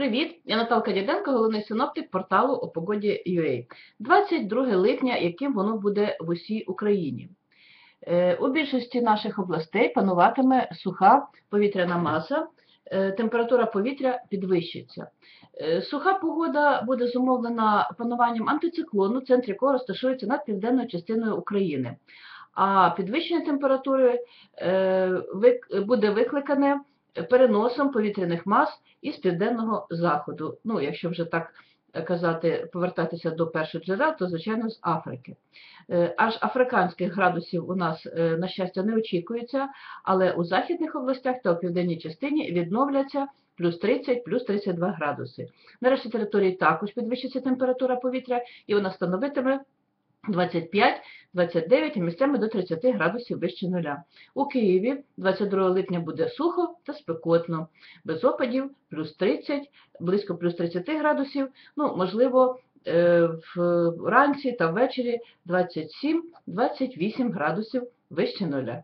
Привіт! Я Наталка Діденко, головний синоптик порталу о погоді UA. 22 липня, яким воно буде в усій Україні. Е, У більшості наших областей пануватиме суха повітряна маса, е, температура повітря підвищиться. Е, Суха погода буде зумовлена пануванням антициклону, центр якого розташується над південною частиною України. А підвищення температури буде викликане переносом повітряних мас із південного заходу. Ну, якщо вже так казати, повертатися до першого джерела, то, звичайно, з Африки. Е, Аж африканських градусів у нас, е, на щастя, не очікується, але у західних областях та у південній частині відновляться плюс 30, плюс 32 градуси. На решті території також підвищиться температура повітря, і вона становитиме 25, 29 і місцями до 30 градусів вище нуля. У Києві 22 липня буде сухо та спекотно, без опадів плюс 30, близько плюс 30 градусів, ну, можливо, е, вранці та ввечері 27-28 градусів вище нуля.